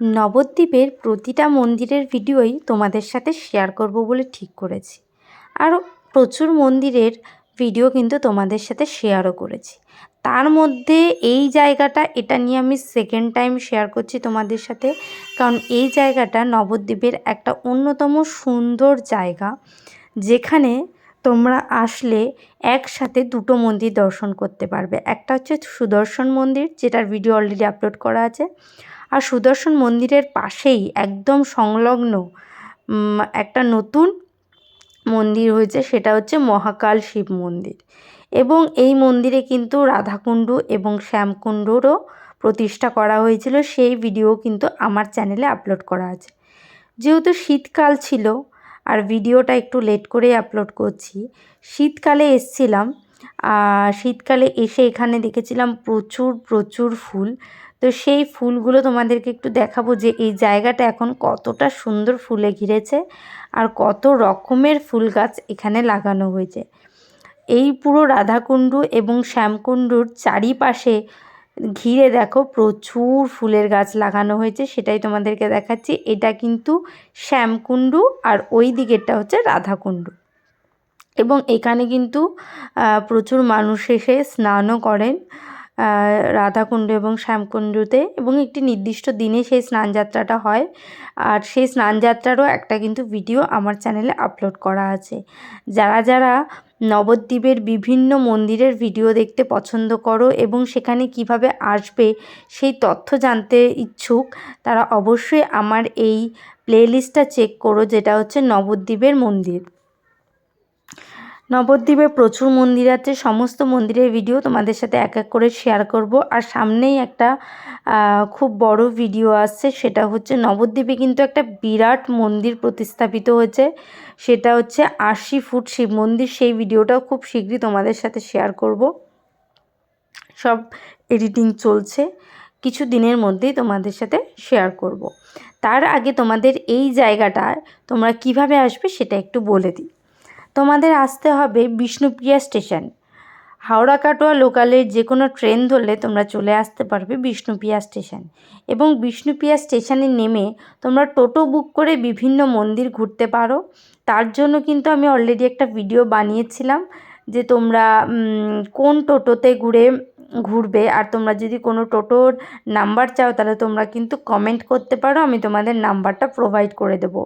নবদ্বীপের প্রতিটা মন্দিরের ভিডিওই তোমাদের সাথে শেয়ার করব বলে ঠিক করেছি। আরও প্রচুর মন্দিরের ভিডিও কিন্তু তোমাদের সাথে শেয়ারও করেছি। তার মধ্যে এই জায়গাটা, এটা নিয়ে আমি সেকেন্ড টাইম শেয়ার করছি তোমাদের সাথে। কারণ এই জায়গাটা নবদ্বীপের একটা অন্যতম সুন্দর জায়গা, যেখানে তোমরা আসলে একসাথে দুটো মন্দির দর্শন করতে পারবে। একটা হচ্ছে সুদর্শন মন্দির, যেটার ভিডিও অলরেডি আপলোড করা আছে। আর সুদর্শন মন্দিরের পাশেই একদম সংলগ্ন একটা নতুন মন্দির হয়েছে, সেটা হচ্ছে মহাকাল শিব মন্দির। এবং এই মন্দিরে কিন্তু রাধাকুণ্ড এবং শ্যামকুণ্ডরও প্রতিষ্ঠা করা হয়েছিল, সেই ভিডিও কিন্তু আমার চ্যানেলে আপলোড করা আছে। যেহেতু শীতকাল ছিল, আর ভিডিওটা একটু লেট করেই আপলোড করছি, শীতকালে এসছিলাম শীতকালে এসে এখানে দেখেছিলাম প্রচুর প্রচুর ফুল তো সেই ফুলগুলো তোমাদেরকে একটু দেখাবো যে এই জায়গাটা এখন কতটা সুন্দর ফুলে ঘিরেছে আর কত রকমের ফুল গাছ এখানে লাগানো হয়েছে। এই পুরো রাধাকুণ্ড এবং শ্যামকুণ্ডুর চারিপাশে ঘিরে দেখো প্রচুর ফুলের গাছ লাগানো হয়েছে, সেটাই তোমাদেরকে দেখাচ্ছি। এটা কিন্তু শ্যামকুণ্ডু আর ওই দিকেরটা হচ্ছে রাধাকুণ্ডু। এবং এখানে কিন্তু প্রচুর মানুষ এসে স্নানও করেন। রাধাকুণ্ড এবং শ্যামকুণ্ডতে এবং একটি নির্দিষ্ট দিনে সেই স্নানযাত্রাটা হয়। আর সেই স্নানযাত্রারও একটা কিন্তু ভিডিও আমার চ্যানেলে আপলোড করা আছে। যারা যারা নবদ্বীপের বিভিন্ন মন্দিরের ভিডিও দেখতে পছন্দ করো এবং সেখানে কীভাবে আসবে সেই তথ্য জানতে ইচ্ছুক, তারা অবশ্যই আমার এই প্লেলিস্টটা চেক করো, যেটা হচ্ছে নবদ্বীপের মন্দির। নবদ্বীপে প্রচুর মন্দির আছে, সমস্ত মন্দিরের ভিডিও তোমাদের সাথে এক এক করে শেয়ার করব। আর সামনেই একটা খুব বড় ভিডিও আসছে, সেটা হচ্ছে নবদ্বীপে কিন্তু একটা বিরাট মন্দির প্রতিস্থাপিত হয়েছে। সেটা হচ্ছে আশি ফুট শিব মন্দির, সেই ভিডিওটাও খুব শীঘ্রই তোমাদের সাথে শেয়ার করব। সব এডিটিং চলছে, কিছু দিনের মধ্যেই তোমাদের সাথে শেয়ার করব। তার আগে তোমাদের এই জায়গাটায় তোমরা কীভাবে আসবে সেটা একটু বলে দিই। তোমাদের আসতে হবে বিষ্ণুপ্রিয়া স্টেশন। হাওড়া কাটোয়া লোকালের যে কোনো ট্রেন ধরলে তোমরা চলে আসতে পারবে বিষ্ণুপ্রিয়া স্টেশন। এবং বিষ্ণুপ্রিয়া স্টেশনে নেমে তোমরা টোটো বুক করে বিভিন্ন মন্দির ঘুরতে পারো। তার জন্য কিন্তু আমি অলরেডি একটা ভিডিও বানিয়েছিলাম যে তোমরা কোন টোটোতে ঘুরে ঘুরবে। আর তোমরা যদি কোনো টোটোর নাম্বার চাও, তাহলে তোমরা কিন্তু কমেন্ট করতে পারো, আমি তোমাদের নাম্বারটা প্রোভাইড করে দেব।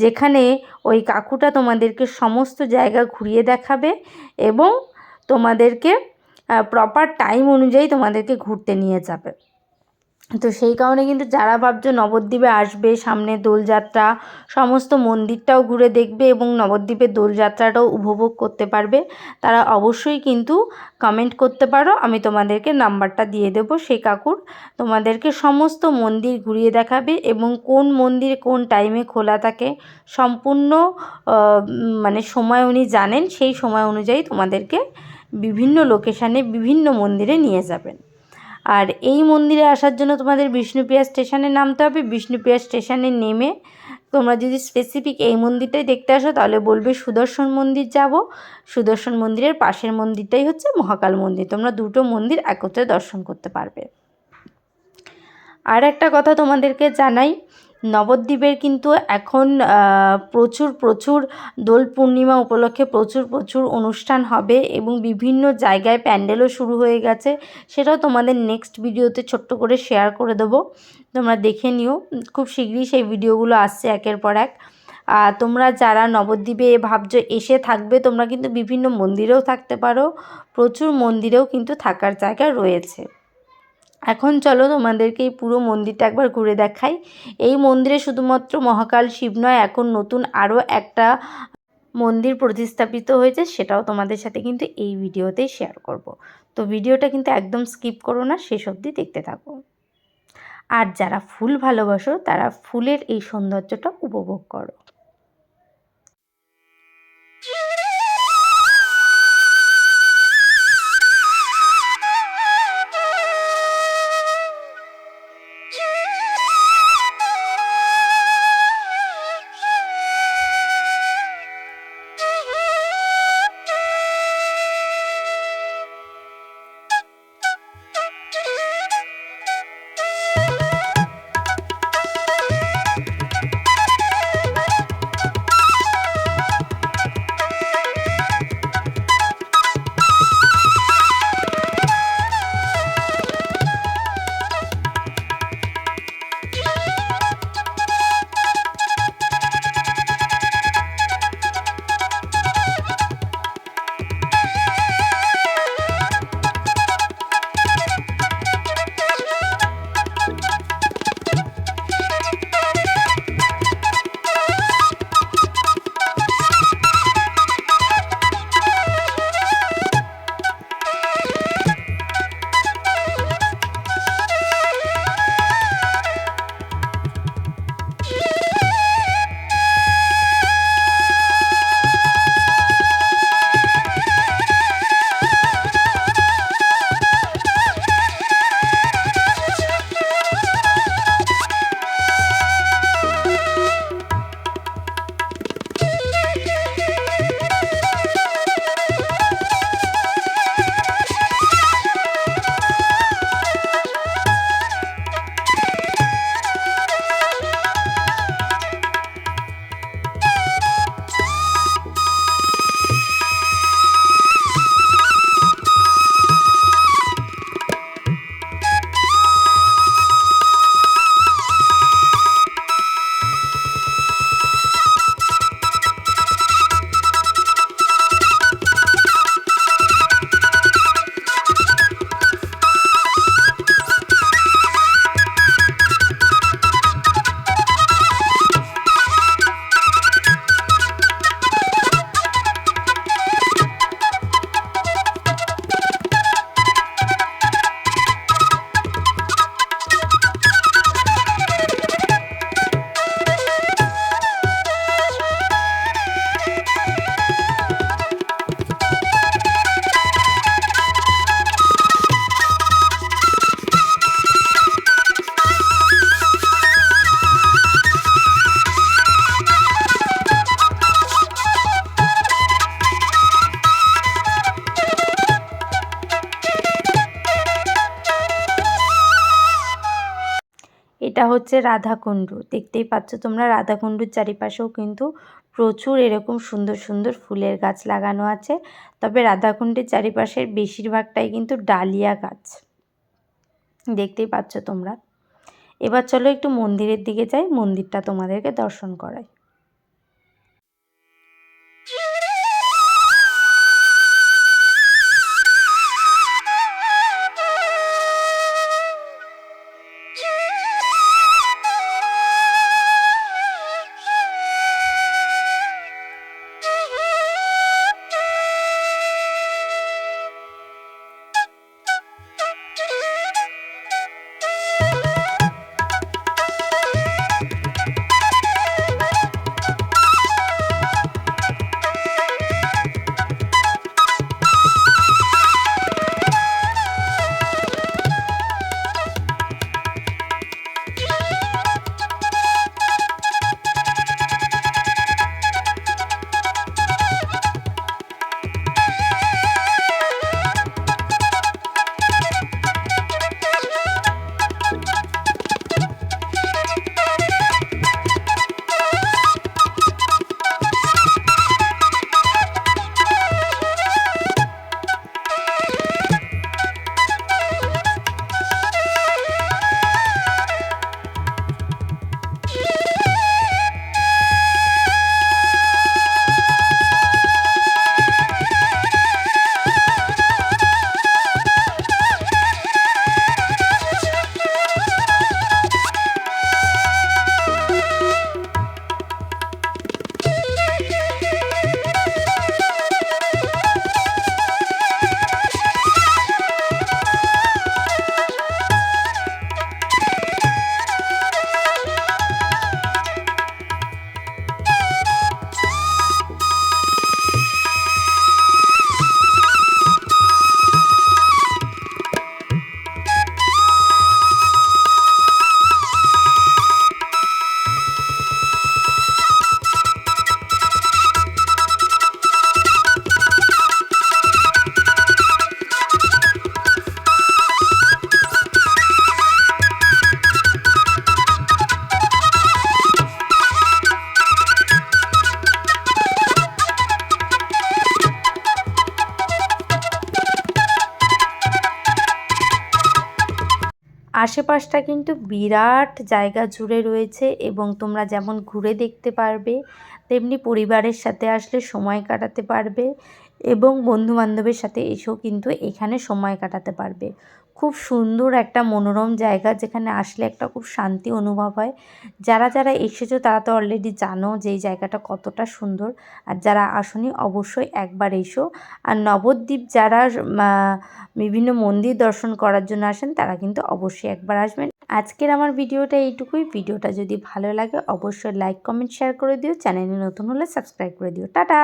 যেখানে ওই কাকুটা তোমাদেরকে সমস্ত জায়গা ঘুরিয়ে দেখাবে এবং তোমাদেরকে প্রপার টাইম অনুযায়ী তোমাদেরকে ঘুরতে নিয়ে যাবে। তো সেই কারণে কিন্তু যারা ভাবছ নবদ্বীপে আসবে, সামনে দোলযাত্রা, সমস্ত মন্দিরটাও ঘুরে দেখবে এবং নবদ্বীপের দোলযাত্রাটাও উপভোগ করতে পারবে, তারা অবশ্যই কিন্তু কমেন্ট করতে পারো। আমি তোমাদেরকে নাম্বারটা দিয়ে দেবো। সেই কাকুর তোমাদেরকে সমস্ত মন্দির ঘুরিয়ে দেখাবে এবং কোন মন্দির কোন টাইমে খোলা থাকে, সম্পূর্ণ মানে সময় উনি জানেন, সেই সময় অনুযায়ী তোমাদেরকে বিভিন্ন লোকেশানে বিভিন্ন মন্দিরে নিয়ে যাবেন। আর এই মন্দিরে আসার জন্য তোমাদের বিষ্ণুপ্রিয়া স্টেশনে নামতে হবে। বিষ্ণুপ্রিয়া স্টেশনে নেমে তোমরা যদি স্পেসিফিক এই মন্দিরটাই দেখতে আসো, তাহলে বলবে সুদর্শন মন্দির যাব। সুদর্শন মন্দিরের পাশের মন্দিরটাই হচ্ছে মহাকাল মন্দির। তোমরা দুটো মন্দির একত্রে দর্শন করতে পারবে। আর একটা কথা তোমাদেরকে জানাই নবদ্বীপের কিন্তু এখন প্রচুর প্রচুর দোল পূর্ণিমা উপলক্ষে প্রচুর প্রচুর অনুষ্ঠান হবে এবং বিভিন্ন জায়গায় প্যান্ডেলও শুরু হয়ে গেছে। সেটাও তোমাদের নেক্সট ভিডিওতে ছোট্ট করে শেয়ার করে দেবো। তোমরা দেখে নিও। খুব শীঘ্রই সেই ভিডিওগুলো আসছে একের পর এক। তোমরা যারা নবদ্বীপে ভাবছ এসে থাকবে, তোমরা কিন্তু বিভিন্ন মন্দিরেও থাকতে পারো। প্রচুর মন্দিরেও কিন্তু থাকার জায়গা রয়েছে। এখন চলো তোমাদেরকে এই পুরো মন্দিরটা একবার ঘুরে দেখাই। এই মন্দিরে শুধুমাত্র মহাকাল শিব নয়, এখন নতুন আরও একটা মন্দির প্রতিস্থাপিত হয়েছে, সেটাও তোমাদের সাথে কিন্তু এই ভিডিওতেই শেয়ার করব। তো ভিডিওটা কিন্তু একদম স্কিপ করো না, শেষ অবধি দেখতে থাকো। আর যারা ফুল ভালোবাসো, তারা ফুলের এই সৌন্দর্যটা উপভোগ করো। হচ্ছে রাধাকুণ্ডু। দেখতেই পাচ্ছ তোমরা, রাধাকুণ্ডুর চারিপাশেও কিন্তু প্রচুর এরকম সুন্দর সুন্দর ফুলের গাছ লাগানো আছে। তবে রাধাকুণ্ডের চারিপাশের বেশিরভাগটাই কিন্তু ডালিয়া গাছ। দেখতেই পাচ্ছ তোমরা। এবার চলো একটু মন্দিরের দিকে যাই, মন্দিরটা তোমাদেরকে দর্শন করাই। আশেপাশটা কিন্তু বিরাট জায়গা জুড়ে রয়েছে এবং তোমরা যেমন ঘুরে দেখতে পারবে, তেমনি পরিবারের সাথে আসলে সময় কাটাতে পারবে এবং বন্ধুবান্ধবের সাথে এসেও কিন্তু এখানে সময় কাটাতে পারবে। খুব সুন্দর একটা মনোরম জায়গা যেখানে আসলে একটা খুব শান্তি অনুভব হয়। যারা যারা এসেছ তারা তো অলরেডি জানো যে এই জায়গাটা কতটা সুন্দর। আর যারা আসনি অবশ্যই একবার এসো। আর নবদ্বীপ যারা বিভিন্ন মন্দির দর্শন করার জন্য আসেন তারা কিন্তু অবশ্যই একবার আসবেন। আজকের আমার ভিডিওটা এইটুকুই। ভিডিওটা যদি ভালো লাগে অবশ্যই লাইক কমেন্ট শেয়ার করে দিও। চ্যানেলে নতুন হলে সাবস্ক্রাইব করে দিও। টাটা!